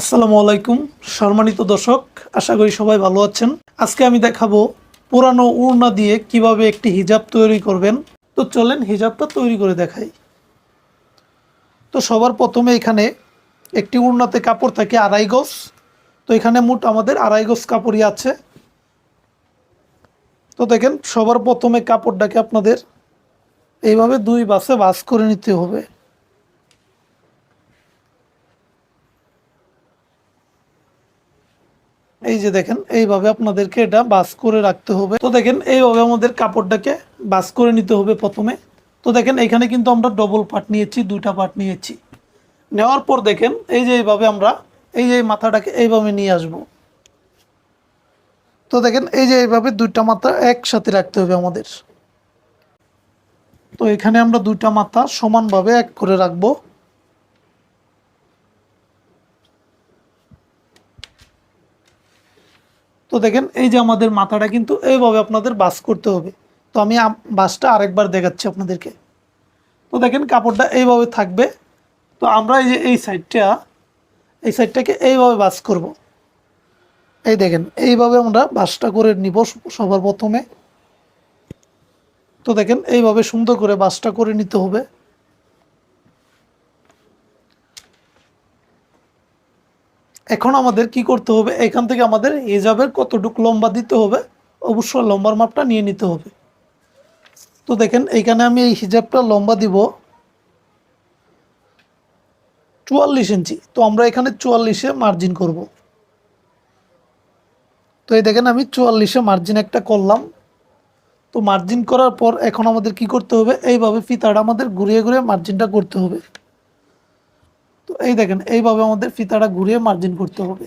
আসসালামু আলাইকুম, সম্মানিত দর্শক, আশা করি সবাই ভালো আছেন। আজকে আমি দেখাবো পুরানো উড়না দিয়ে কীভাবে একটি হিজাব তৈরি করবেন। তো চলেন হিজাবটা তৈরি করে দেখাই। তো সবার প্রথমে এখানে একটি উড়নাতে কাপড় থাকে আড়াই গজ। তো এখানে মোট আমাদের আড়াই গজ কাপড়ই আছে। তো দেখেন, সবার প্রথমে কাপড়টাকে আপনাদের এইভাবে দুই বাসে বাস করে নিতে হবে। এই যে দেখেন, এইভাবে আপনাদেরকে এটা বাস করে রাখতে হবে। তো দেখেন, এইভাবে আমাদের কাপড়টাকে বাস করে নিতে হবে প্রথমে। তো দেখেন, এখানে কিন্তু আমরা ডবল পার্ট নিয়েছি, দুইটা পার্ট নিয়েছি। নেওয়ার পর দেখেন, এই যে এইভাবে আমরা, এই যে মাথাটাকে এইভাবে নিয়ে আসব। তো দেখেন, এই যে এইভাবে দুইটা মাথা একসাথে রাখতে হবে আমাদের। তো এখানে আমরা দুইটা মাথা সমানভাবে এক করে রাখব। তো দেখেন, এই যে আমাদের মাথাটা কিন্তু এইভাবে আপনাদের বাস করতে হবে। তো আমি বাসটা আরেকবার দেখাচ্ছি আপনাদেরকে। তো দেখেন, কাপড়টা এইভাবে থাকবে। তো আমরা এই যে এই সাইডটা, এই সাইডটাকে এইভাবে বাস করব। এই দেখেন, এইভাবে আমরা বাসটা করে নিব সবার প্রথমে। তো দেখেন, এইভাবে সুন্দর করে বাসটা করে নিতে হবে। এখন আমাদের কি করতে হবে? এখান থেকে আমাদের হিজাবের কতটুকু লম্বা দিতে হবে? অবশ্যই লম্বার মাপটা নিয়ে নিতে হবে। তো দেখেন, এইখানে আমি এই হিজাবটা লম্বা দিব চুয়াল্লিশ ইঞ্চি। তো আমরা এখানে চুয়াল্লিশে মার্জিন করব। তো এই দেখেন, আমি চুয়াল্লিশে মার্জিন একটা করলাম। তো মার্জিন করার পর এখন আমাদের কি করতে হবে? এইভাবে ফিতাটা আমাদের ঘুরিয়ে ঘুরিয়ে মার্জিনটা করতে হবে। তো এই দেখেন, এইভাবে আমাদের ফিতাটা ঘুরিয়ে মার্জিন করতে হবে।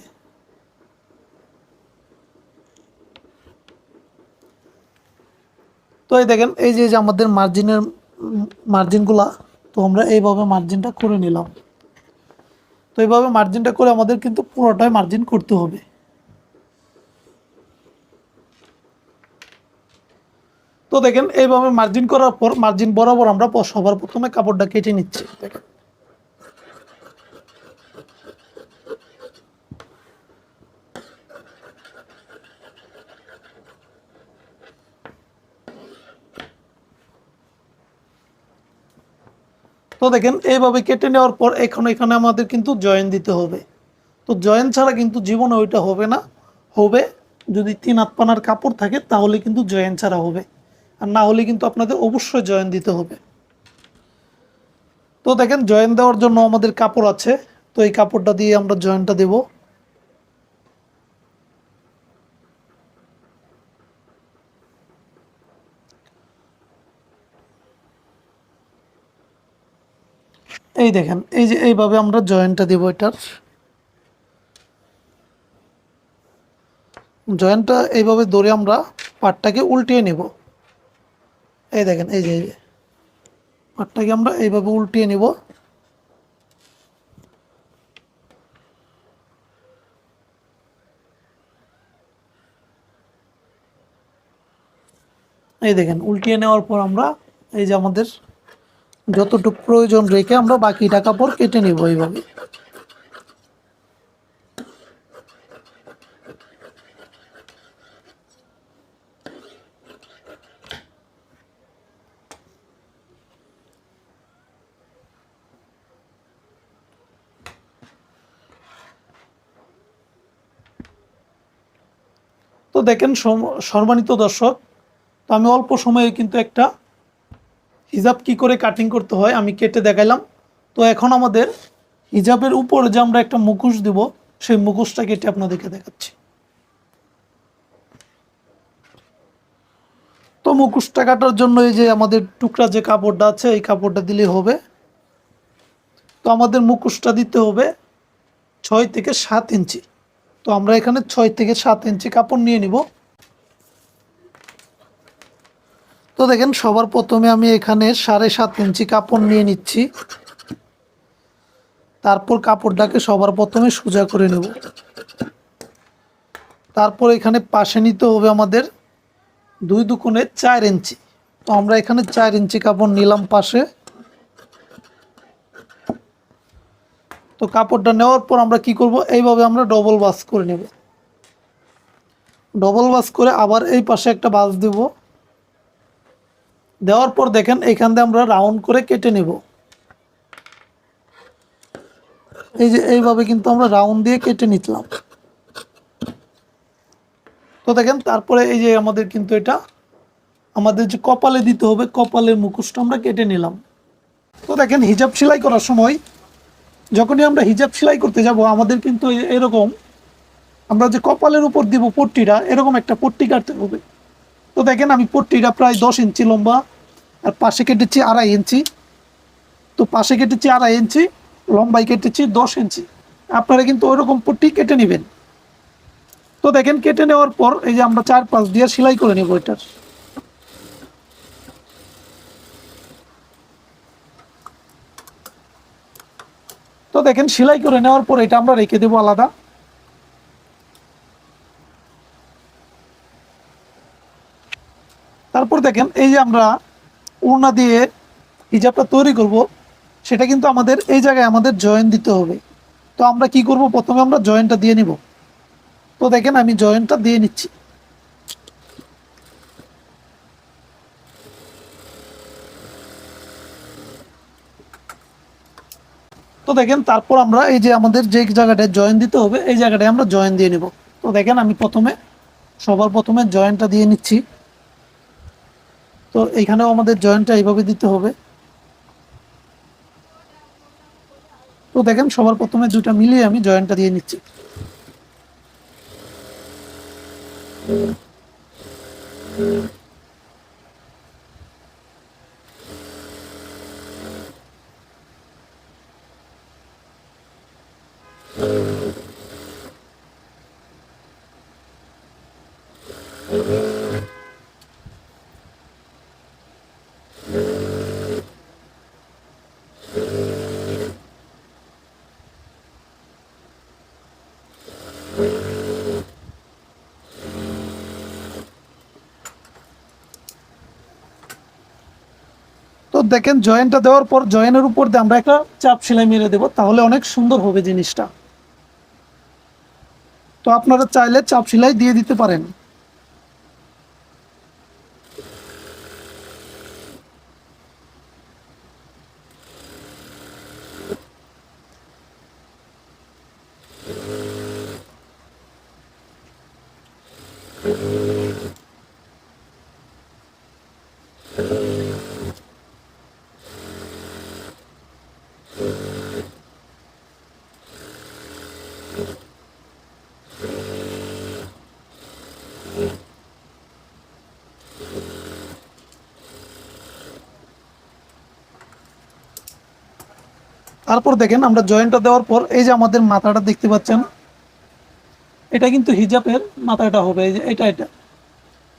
তো এই দেখেন, এই যে আমাদের মার্জিনের মার্জিনগুলা তো আমরা এইভাবে মার্জিনটা করে নিলাম। তো এইভাবে মার্জিনটা করে আমাদের কিন্তু পুরোটাই মার্জিন করতে হবে। তো দেখেন, এইভাবে মার্জিন করার পর মার্জিন বরাবর আমরা সবার প্রথমে কাপড়টা কেটে নিচ্ছি। দেখেন তো দেখেন, এইভাবে কেটে নেওয়ার পর এখন এখানে আমাদের কিন্তু জয়েন দিতে হবে। তো জয়েন ছাড়া কিন্তু জীবনে ওইটা হবে না। হবে যদি তিন আতপানার কাপড় থাকে, তাহলে কিন্তু জয়েন ছাড়া হবে। আর না হলে কিন্তু আপনাদের অবশ্যই জয়েন দিতে হবে। তো দেখেন, জয়েন দেওয়ার জন্য আমাদের কাপড় আছে। তো এই কাপড়টা দিয়ে আমরা জয়েনটা দেব। এই দেখেন, এই যে এইভাবে আমরা জয়েন্টটা দেব এটার। জয়েন্টটা এইভাবে ধরে আমরা পাটটাকে উল্টিয়ে নেব। এই দেখেন, এই যে পাটটাকে আমরা এইভাবে উল্টিয়ে নেব। এই দেখেন, উল্টিয়ে নেওয়ার পর আমরা এই যে আমাদের যতটুকু প্রয়োজন রেখে আমরা বাকিটা কাপড় কেটে নিব এইভাবে। তো দেখেন সম্মানিত দর্শক, তো আমি অল্প সময়ে কিন্তু একটা হিজাব কি করে কাটিং করতে হয় আমি কেটে দেখাইলাম। তো এখন আমাদের হিজাবের উপরে যে আমরা একটা মুখোশ দিব, সেই মুখোশটা কেটে আপনাদেরকে দেখাচ্ছি। তো মুখোশটা কাটার জন্য এই যে আমাদের টুকরা যে কাপড়টা আছে, এই কাপড়টা দিলে হবে। তো আমাদের মুখোশটা দিতে হবে ছয় থেকে সাত ইঞ্চি। তো আমরা এখানে ছয় থেকে সাত ইঞ্চি কাপড় নিয়ে নিব। তো দেখেন সবার প্রথমে আমি এখানে সাড়ে সাত ইঞ্চি কাপড় নিয়ে নিচ্ছি। তারপর কাপড়টাকে সবার প্রথমে সোজা করে নেব। তারপর এখানে পাশে নিতে হবে আমাদের দুই দুকোণে চার ইঞ্চি। তো আমরা এখানে চার ইঞ্চি কাপড় নিলাম পাশে। তো কাপড়টা নেওয়ার পর আমরা কি করব? এইভাবে আমরা ডবল বাস করে নেব। ডবল বাস করে আবার এই পাশে একটা বাস দেব। দেওয়ার পর দেখেন এখান দিয়ে আমরা রাউন্ড করে কেটে নেব। এই যে এইভাবে কিন্তু আমরা রাউন্ড দিয়ে কেটে নিতলাম। তো দেখেন তারপরে এই যে আমাদের কিন্তু এটা, আমাদের যে কপালে দিতে হবে, কপালের মুখোশটা আমরা কেটে নিলাম। তো দেখেন হিজাব সেলাই করার সময় যখনই আমরা হিজাব সেলাই করতে যাব, আমাদের কিন্তু এরকম, আমরা যে কপালের উপর দিব পট্টিটা, এরকম একটা পট্টি কাটতে হবে। তো দেখেন আমি পট্টিটা প্রায় দশ ইঞ্চি লম্বা আর পাশে কেটেছি আড়াই ইঞ্চি। তো পাশে কেটেছি আড়াই ইঞ্চি লম্বাই কেটেছি দশ ইঞ্চি। আপনারা কিন্তু ওইরকম পট্টি কেটে নেবেন। তো দেখেন কেটে নেওয়ার পর এই যে আমরা চার পাঁচ দিয়ে সেলাই করে নেব এটার। তো দেখেন সেলাই করে নেওয়ার পর এটা আমরা রেখে দেবো আলাদা। তারপর দেখেন, এই যে আমরা উড়না দিয়ে হিজাবটা তৈরি করব, সেটা কিন্তু আমাদের এই জায়গায় আমাদের জয়েন দিতে হবে। তো আমরা কি করব? প্রথমে আমরা জয়েন্টটা দিয়ে নিব। তো দেখেন, আমি জয়েন্টটা দিয়ে নিচ্ছি। তো দেখেন, তারপর আমরা এই যে আমাদের যে জায়গাটায় জয়েন দিতে হবে, এই জায়গাটায় আমরা জয়েন দিয়ে নিব। তো দেখেন, আমি প্রথমে, সবার প্রথমে জয়েন্টটা দিয়ে নিচ্ছি। তো এইখানেও আমাদের জয়েন্টটা এইভাবে দিতে হবে। তো দেখেন, সবার প্রথমে দুটা মিলিয়ে আমি জয়েন্টটা দিয়ে নিচ্ছি। তো দেখেন জয়েন্টটা দেওয়ার পর জয়েনের উপর দিয়ে আমরা একটা চাপ সেলাই মেরে দেবো, তাহলে অনেক সুন্দর হবে জিনিসটা। তো আপনারা চাইলে চাপ সেলাই দিয়ে দিতে পারেন। তারপর দেখেন আমরা জয়েন্টটা দেওয়ার পর এই যে আমাদের মাথাটা দেখতে পাচ্ছেন এটা কিন্তু হিজাবের মাথাটা হবে এটা এটা।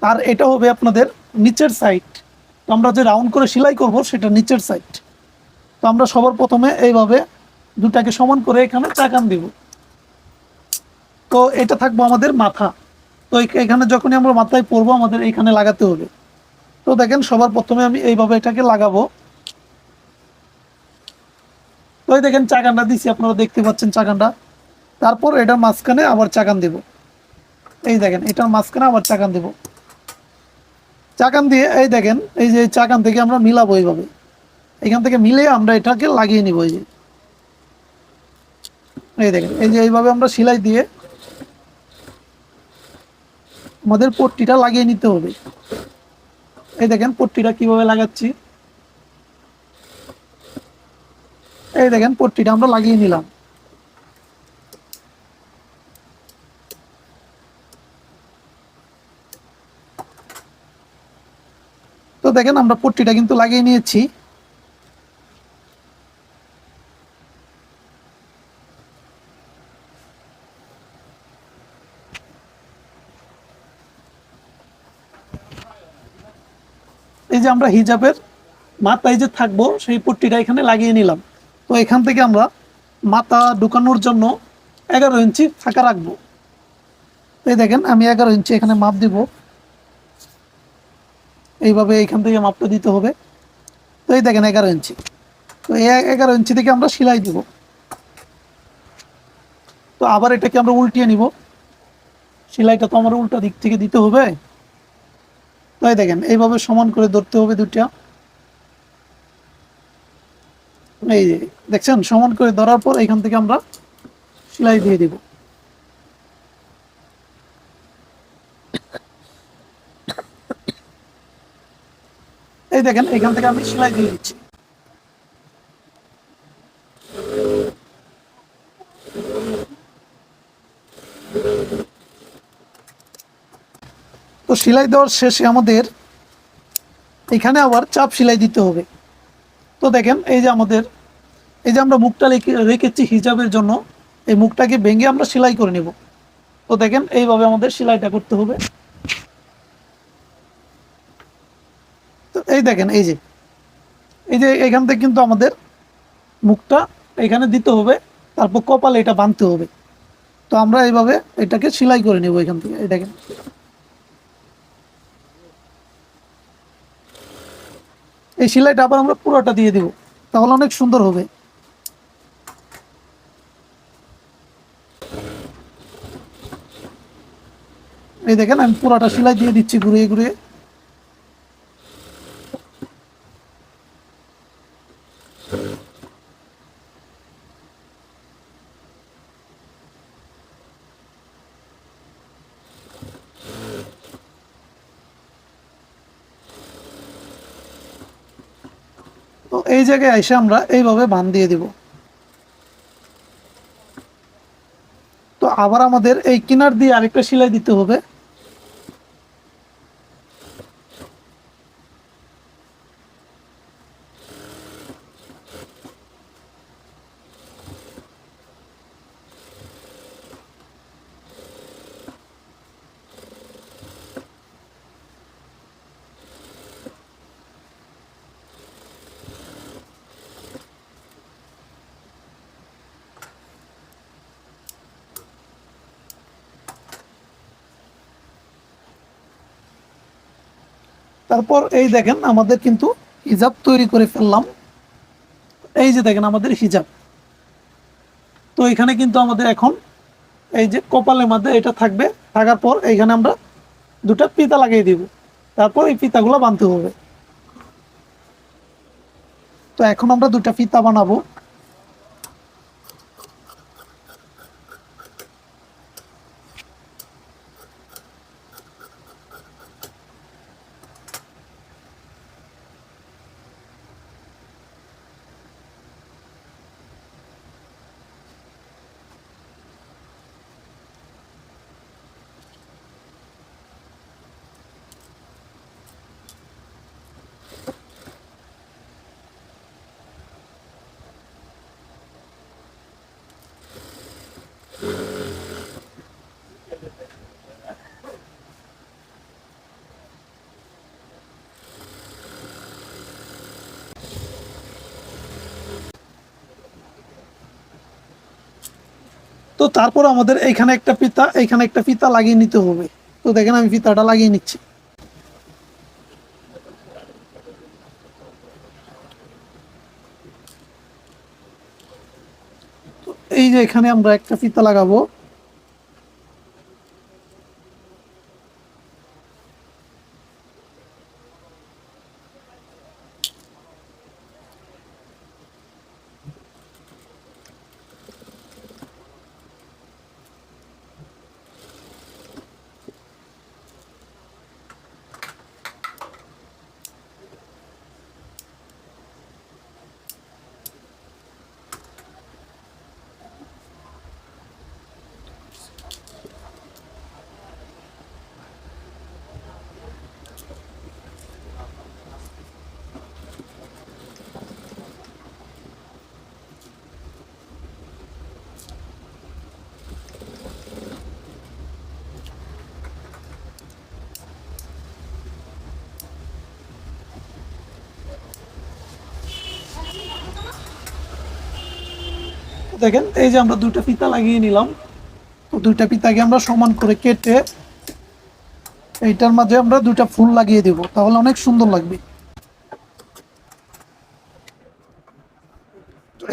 আর এটা হবে আপনাদের নিচের সাইড তো আমরা যে রাউন্ড করে সেলাই করব, সেটা নিচের সাইড তো আমরা সবার প্রথমে এইভাবে দুটাকে সমান করে এখানে চাকান দিব। তো এটা থাকব আমাদের মাথা। তো এখানে যখনই আমরা মাথায় পরবো, আমাদের এখানে লাগাতে হবে। তো দেখেন, সবার প্রথমে আমি এইভাবে এটাকে লাগাবো। তো দেখেন, চাকানটা দিছি, আপনারা দেখতে পাচ্ছেন চাকানটা। তারপর এটার মাঝখানে আবার চাকান দেব। এই দেখেন, এটার মাঝখানে আবার চাকান দেব। চাকান দিয়ে, এই দেখেন, এই যে চাকান থেকে আমরা মিলাবো এইভাবে। এখান থেকে মিলে আমরা এটাকে লাগিয়ে নিব এই যে। এই দেখেন, এই যে এইভাবে আমরা সেলাই দিয়ে আমাদের পট্টিটা লাগিয়ে নিতে হবে। এই দেখেন, পট্টিটা কীভাবে লাগাচ্ছি। এই দেখেন, পট্টিটা আমরা লাগিয়ে নিলাম। দেখেন আমরা পট্টিটা কিন্তু লাগিয়ে নিয়েছি। এই যে আমরা হিজাবের মাথায় যে থাকব, সেই পট্টিটা এখানে লাগিয়ে নিলাম। তো এখান থেকে আমরা মাথা ঢুকানোর জন্য এগারো ইঞ্চি ফাঁকা রাখব। এই দেখেন, আমি এগারো ইঞ্চি এখানে মাপ দিব। এইভাবে এখান থেকে মাপটা দিতে হবে। তো এই দেখেন এগারো ইঞ্চি। তো এই এগারো ইঞ্চি থেকে আমরা সেলাই দিব। তো আবার এটাকে আমরা উল্টিয়ে নিব। সেলাইটা তো আমার উল্টা দিক থেকে দিতে হবে। তাই দেখেন, এইভাবে সমান করে ধরতে হবে দুইটা। এই দেখছেন? সমান করে ধরার পর এখান থেকে আমরা সেলাই দিয়ে দিব। এই দেখেন, এখান থেকে আমি সেলাই দিয়ে দিচ্ছি। তো সেলাই দেওয়ার শেষে আমাদের এখানে আবার চাপ সেলাই দিতে হবে। তো দেখেন, এই যে আমাদের, এই যে আমরা মুখটা রেখে- রেখেছি হিজাবের জন্য, এই মুখটাকে ভেঙে আমরা সেলাই করে নেব। তো দেখেন, এইভাবে আমাদের সেলাইটা করতে হবে। তো এই দেখেন, এই যে। এই যে এখান থেকে কিন্তু আমাদের মুখটা এখানে দিতে হবে, তারপর কপালে এটা বাঁধতে হবে। তো আমরা এইভাবে এটাকে সেলাই করে নেব এখান থেকে এটাকে এই সেলাইটা আবার আমরা পুরোটা দিয়ে দিব, তাহলে অনেক সুন্দর হবে। এই দেখেন, আমি পুরোটা সেলাই দিয়ে দিচ্ছি, ঘুরিয়ে ঘুরিয়ে। জায়গায় এসে আমরা এইভাবে বান দিয়ে দিব। তো আবার আমাদের এই কিনার দিয়ে আরেকটা সেলাই দিতে হবে। তারপর এই দেখেন আমাদের কিন্তু হিজাব তৈরি করে ফেললাম। এই যে দেখেন আমাদের হিজাব। তো এখানে কিন্তু আমাদের এখন এই যে কপালের মধ্যে এটা থাকবে, থাকার পর এইখানে আমরা দুটা পিতা লাগিয়ে দিব। তারপর এই ফিতাগুলো বানতে হবে। তো এখন আমরা দুটা ফিতা বানাবো। তো তারপর আমাদের এইখানে একটা ফিতা, এইখানে একটা ফিতা লাগিয়ে নিতে হবে। তো দেখেন আমি ফিতাটা লাগিয়ে নিচ্ছি। এই যে এখানে আমরা একটা ফিতা লাগাবো। দেখেন, এই যে আমরা দুইটা পিতা লাগিয়ে নিলাম। তো দুইটা পিতাকে আমরা সমান করে কেটে এইটার মাঝে আমরা দুইটা ফুল লাগিয়ে দেব। তাহলে অনেক সুন্দর লাগবে।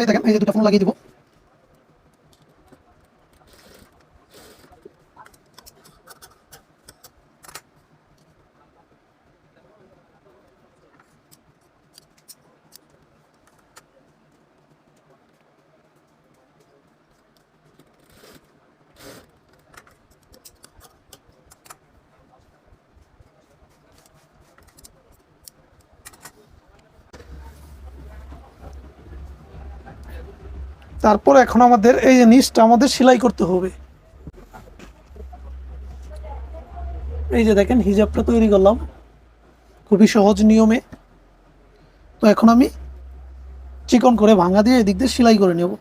এই দেখেন, এই যে দুটা ফুল লাগিয়ে দিব। তারপর এখন আমাদের এই নিচটা আমাদের সেলাই করতে হবে। এই যে দেখেন, হিজাবটা তৈরি করলাম। খুবই সহজ নিয়মে। তো এখন আমি চিকন করে ভাঙা দিয়ে এদিক দিয়ে সেলাই করে নেব।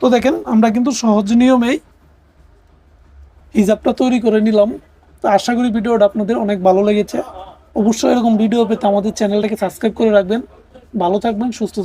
তো দেখেন, আমরা কিন্তু সহজ নিয়মেই হিজাবটা তৈরি করে নিলাম। তো আশা করি ভিডিওটা আপনাদের অনেক ভালো লেগেছে। অবশ্যই এরকম ভিডিও পেতে আমাদের চ্যানেলটাকে সাবস্ক্রাইব করে রাখবেন। ভালো থাকবেন, সুস্থ